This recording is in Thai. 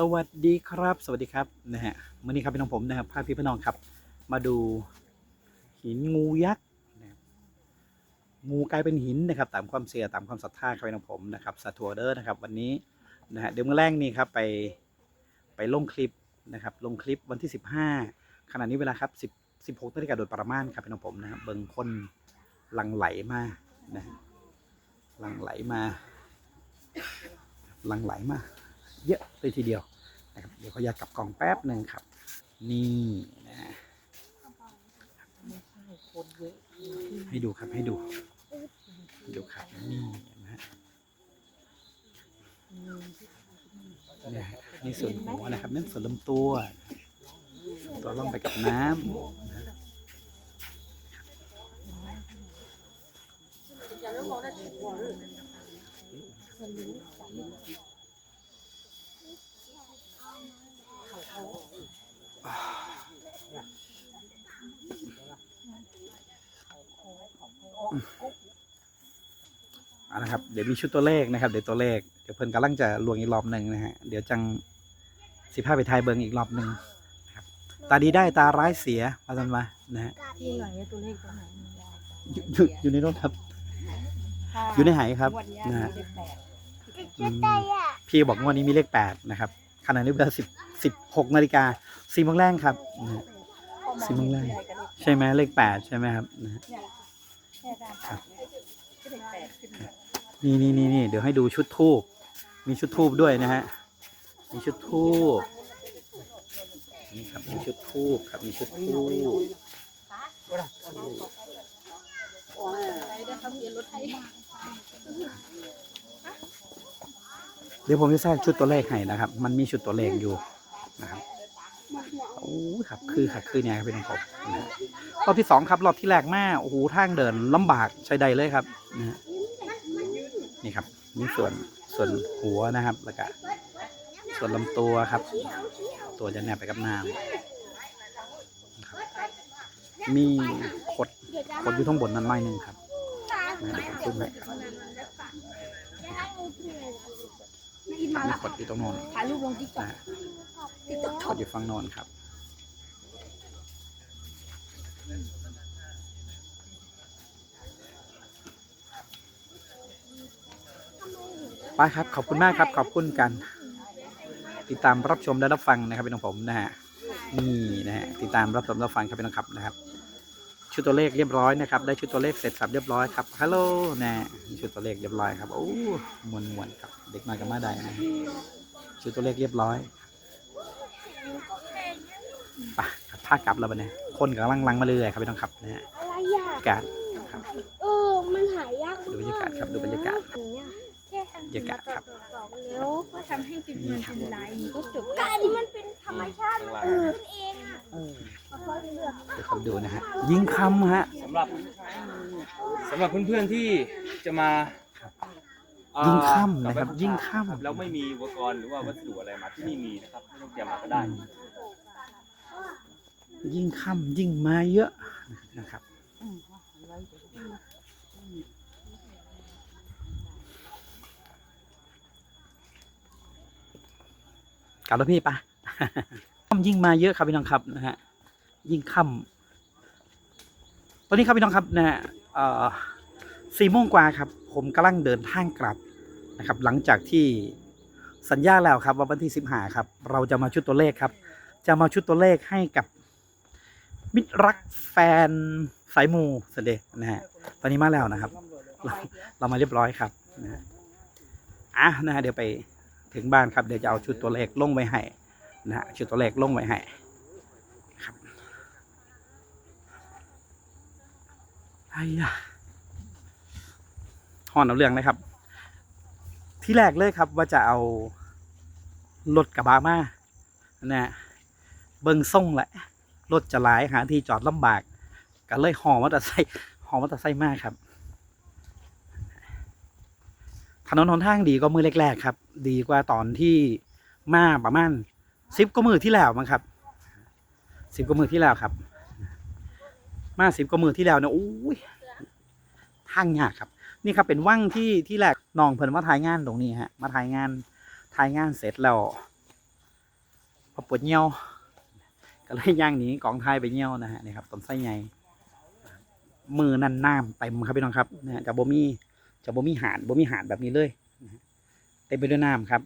สวัสดีครับ สวัสดีครับนะฮะมื่อนี้ครับพี่น้องผมนะครับพาพี่พี่น้องครับ มาดูหินงูยักษ์นะครับงูกลายเป็นหินนะครับ ตามความเชื่อตามความศรัทธาครับพี่น้องผมนะครับสาทัวเดอร์นะครับ วันนี้นะฮะเดี๋ยวเมื่อแรกนี่ครับไปไปลงคลิปนะครับ ลงคลิปวันที่ 15ขณะนี้เวลาครับ10 16นาฬิกาโดยประมาณครับพี่น้องผมนะครับเบิ่งคนหลังไหลมานะฮะหลังไหลมาหลังไหลมา เยอะเลยทีเดียวนะครับเดี๋ยวขอยากกลับกล่องแป๊บหนึ่งครับ นี่นะให้ดูครับให้ดูดูครับนี่นะฮะเนี่ยฮะนี่ส่วนหัวนะครับนั่นส่วนลำตัว ตัวล่องไปกับน้ำนะ เอาละครับ เดี๋ยวมีชุดตัวเลขนะครับ เดี๋ยวตัวเลข เดี๋ยวเพิ่นกำลังจะลวงอีกรอบหนึ่งนะฮะ เดี๋ยวจังสิพาไปทายเบิงอีกรอบหนึ่งนะครับ ตาดีได้ตาร้ายเสียมาสันมานะฮะ ที่ไหนตัวเลขตัวไหนมียายอยู่อยู่อยู่ในรถครับ อยู่ในไหครับ วันนี้นะฮะมีเลขแปดอืมพี่บอกงวดนี้มีเลขแปดนะครับ ขณะนี้เวลาสิบสิบหกนาฬิกาสี่โมงแรกครับนะฮะสิบโมงแรกใช่ไหมเลขแปดใช่ไหมครับนะฮะแค่ด้านปากเนี่ยก็เลขแปดขึ้นมา นี่นี่นี่นี่เดี๋ยวให้ดูชุดทูบมีชุดทูบด้วยนะฮะมีชุดทูบนี่ครับมีชุดทูบครับมีชุดทูบเดี๋ยวผมจะแทรกชุดตัวเลขให้นะครับ มันมีชุดตัวเลขอยู่นะครับโอ้ครับคือครับคือเนี่ยครับเป็นของผมรอบที่สองครับรอบที่แรกมาโอ้โหทางเดินลำบากใช้ใดเลยครับนะฮะ นี่ครับนี่ส่วนส่วนหัวนะครับแล้วก็ส่วนลำตัวครับ ตัวจะแนบไปกับน้ำนะครับมีขดขดอยู่ข้างบนนั้นไม้หนึ่งครับนะเดี๋ยวผมขึ้นให้ครับมีขดอยู่ตรงโน้นถ่ายรูปลงที่ก่อนนะขดอยู่ฝั่งโน้นครับ ไปครับ ขอบคุณมากครับ ขอบคุณกัน ติดตามรับชมและรับฟังนะครับพี่น้องผมนะฮะนี่นะฮะติดตามรับชมรับฟังครับพี่น้องครับนะครับ ชุดตัวเลขเรียบร้อยนะครับ ได้ชุดตัวเลขเสร็จสับเรียบร้อยครับฮัลโหลนะชุดตัวเลขเรียบร้อยครับโอ้มวนมวนๆครับเด็กน้อยกับมาได้นะชุดตัวเลขเรียบร้อยไปครับภาคกลับแล้วบัดนี้คนกำลังลังมาเรื่อยๆครับพี่น้องครับนะฮะอะไรอะอากาศครับเออมันหายากดูบรรยากาศครับดูบรรยากาศเนี่ยแค่ทำ บรรยากาศครับต่อๆแล้วก็ทำให้เป็นมันเป็นลายมันก็จบก็อันนี้มันเป็นธรรมชาติมันเกิดขึ้นเองอะเอาเขาเลือกเดี๋ยวผมดูนะฮะ ยิงคำฮะสำหรับสำหรับเพื่อนๆที่จะมาเอ่อยิ่งค่ำนะครับกัยิ่งค่ำรับแล้วไม่มีอุปกรณ์หรือว่าวัสดุอะไรมาที่นี่มีนะครับไม่ต้องเตรียมมาก็ได้ ยิ่งค่ำยิ่งมาเยอะนะครับ กลับแล้วพี่ปะค่ำยิ่งมาเยอะครับพี่น้องครับนะฮะยิ่งค่ำตอนนี้ครับพี่น้องครับนะฮะเอ่อสี่โมงกว่าครับ ผมกำลังเดินทางกลับนะครับ หลังจากที่สัญญาแล้วครับว่าวันที่สิบหาครับ เราจะมาชุดตัวเลขครับ จะมาชุดตัวเลขให้กับมิตรรักแฟนสายมูสเดนะฮะตอนนี้มาแล้วนะครับ เราเรามาเรียบร้อยครับนะฮะอะนะฮะเดี๋ยวไป ถึงบ้านครับเดี๋ยวจะเอาชุดตัวเลขลงไว้ให้นะฮะชุดตัวเลขลงไว้ให้ครับไอ้ยห่อนเอาเรื่องนะครับ ที่แรกเลยครับว่าจะเอารถกระบะมานะเบิ่งส่งแหละรถจะหลายหาที่จอดลำบากก็เลยห่อมอเตอร์ไซค์ห่อมอเตอร์ไซค์มากครับ ถนนหนทางดีก็มือแรกๆครับ ดีกว่าตอนที่มาประมาณสิบก็มือที่แล้วมั้งครับสิบก็มือที่แล้วครับ มาสิบก็มือที่แล้วเนี่ยโอ้ยทางยากครับ นี่ครับเป็นว่างที่ที่แรกน้องเพิ่นมาถ่ายงานตรงนี้ฮะ มาถ่ายงานถ่ายงานเสร็จแล้วพอปวดเงี้ยวก็เลยย่างหนีกองไายไปเงี้ยวนะฮะนี่ครับต้นไส้ใหญ่มือนั่นน้ำเต็มครับพี่น้องครับเนี่ยจากโบมี่ จะบ่มีหานบ่มีหานแบบนี้เลยเต็มไปด้วยน้ำครับ